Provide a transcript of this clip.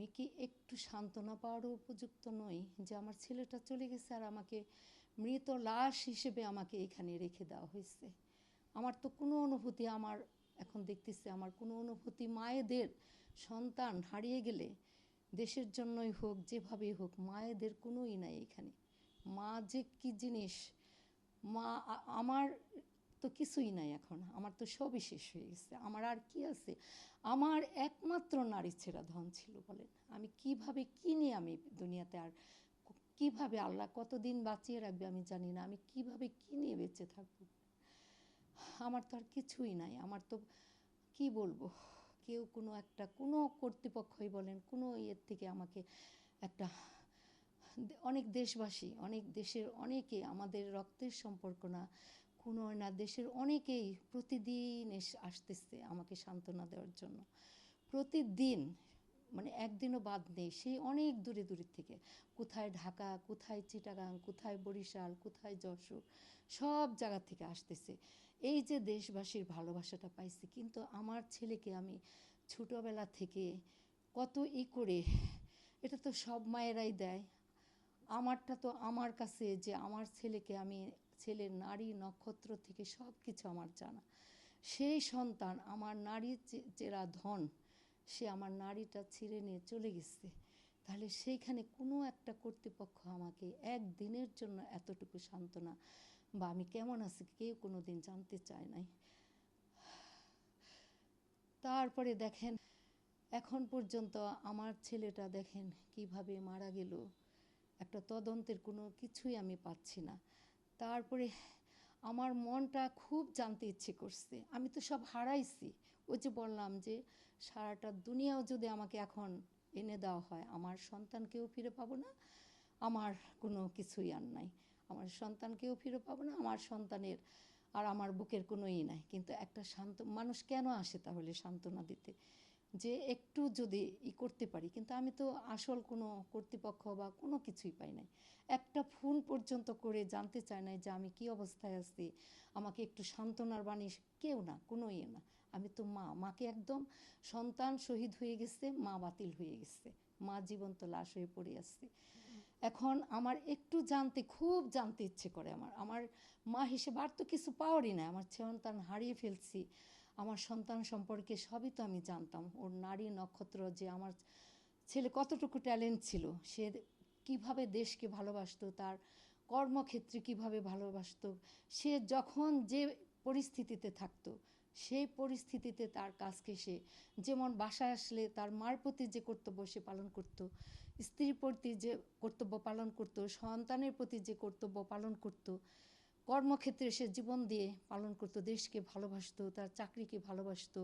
আমি কি একটু সান্ত্বনা পাওয়ারও উপযুক্ত নই যে আমার ছেলেটা চলে গেছে আর আমাকে মৃত লাশ হিসেবে আমাকে এখানে রেখে দেওয়া হয়েছে। আমার তো কোনো অনুভূতি আমার এখন দেখতেছি, আমার কোনো অনুভূতি মায়েদের সন্তান হারিয়ে গেলে দেশের জন্যই হোক, যেভাবেই হোক, মায়েদের কোনোই নাই এখানে। মা যে কি জিনিস, মা আমার তো কিছুই নাই এখন। আমার তো সবই শেষ হয়ে গেছে। আমার আর কি আছে? আমার একমাত্র নারী ছেঁড়া ধন ছিল বলেন। আমি কীভাবে, কি নিয়ে আমি দুনিয়াতে আর কীভাবে আল্লাহ কতদিন বাঁচিয়ে রাখবে আমি জানি না। আমি কীভাবে, কি নিয়ে বেঁচে থাকব? আমার তো আর কিছুই নাই। আমার তো কি বলব? কেউ কোনো একটা, কোনো কর্তৃপক্ষই বলেন, কোনো ইয়ের থেকে আমাকে একটা অনেক দেশবাসী, অনেক দেশের অনেকে আমাদের রক্তের সম্পর্ক না কোনো না, দেশের অনেকেই প্রতিদিন এসে আসতেছে আমাকে সান্ত্বনা দেওয়ার জন্য। প্রতিদিন মানে একদিনও বাদ নেই সেই অনেক দূরে দূরে থেকে। কোথায় ঢাকা, কোথায় চিটাগাং, কোথায় বরিশাল, কোথায় যশোর, সব জায়গা থেকে আসতেছে। এই যে দেশবাসীর ভালোবাসাটা পাইছি, কিন্তু আমার ছেলেকে আমি ছোটোবেলা থেকে কত ই করে, এটা তো সব মায়েরাই দেয়। আমারটা তো আমার কাছে যে আমার ছেলেকে আমি ছেলের নারী, নক্ষত্র থেকে সব কিছু আমার জানা। সেই সন্তান আমার নারী যেরা ধন, সে আমার নারীটা ছিঁড়ে নিয়ে চলে গেছে। তাহলে সেইখানে কোনো একটা কর্তৃপক্ষ আমাকে একদিনের জন্য এতটুকু সান্ত্বনা বা আমি কেমন আছি কেউ কোনো দিন জানতে চায় নাই। তারপরে দেখেন, এখন পর্যন্ত আমার ছেলেটা দেখেন কীভাবে মারা গেল। একটা তদন্তের কোনো কিছুই আমি পাচ্ছি না। তারপরে আমার মনটা খুব জানতে ইচ্ছে করছে। আমি তো সব হারাইছি। ওই যে বললাম যে সারাটা দুনিয়াও যদি আমাকে এখন এনে দেওয়া হয়, আমার সন্তানকেও ফিরে পাবো না, আমার কোনো কিছুই আর নাই। আমার সন্তানকেও ফিরে পাবো না, আমার সন্তানের আর আমার বুকের কোনো ই নাই। কিন্তু একটা শান্ত, মানুষ কেন আসে তাহলে সান্ত্বনা দিতে? যে একটু যদি ই করতে পারি, কিন্তু আমি তো আসল কোনো কর্তৃপক্ষ বা কোনো কিছুই পাই নাই। একটা ফোন পর্যন্ত করে জানতে চায় নাই যে আমি কি অবস্থায় আছি, আমাকে একটু সান্ত্বনার বাণী কেউ না, কোনো ইয়ে না। আমি তো মা, মাকে একদম সন্তান শহীদ হয়ে গেছে, মা বাতিল হয়ে গেছে। মা জীবন্ত লাশ হয়ে পড়ে আসছে এখন আমার একটু জানতে, খুব জানতে ইচ্ছে করে আমার। আমার মা হিসেবে আর তো কিছু পাওয়ারই না আমার সন্তান হারিয়ে ফেলছি। আমার সন্তান সম্পর্কে সবই তো আমি জানতাম। ওর নারী নক্ষত্র যে আমার ছেলে কতটুকু ট্যালেন্ট ছিল, সে কীভাবে দেশকে ভালোবাসতো, তার কর্মক্ষেত্রে কীভাবে ভালোবাসতো, সে যখন যে পরিস্থিতিতে থাকতো, সেই পরিস্থিতিতে তার কাজকে সে যেমন বাসায় আসলে তার মার প্রতি যে কর্তব্য সে পালন করত, স্ত্রীর প্রতি যে কর্তব্য পালন করত, সন্তানের প্রতি যে কর্তব্য পালন করত কর্মক্ষেত্রে সে জীবন দিয়ে পালন করতো দেশকে ভালোবাসতো তার চাকরিকে ভালোবাসতো।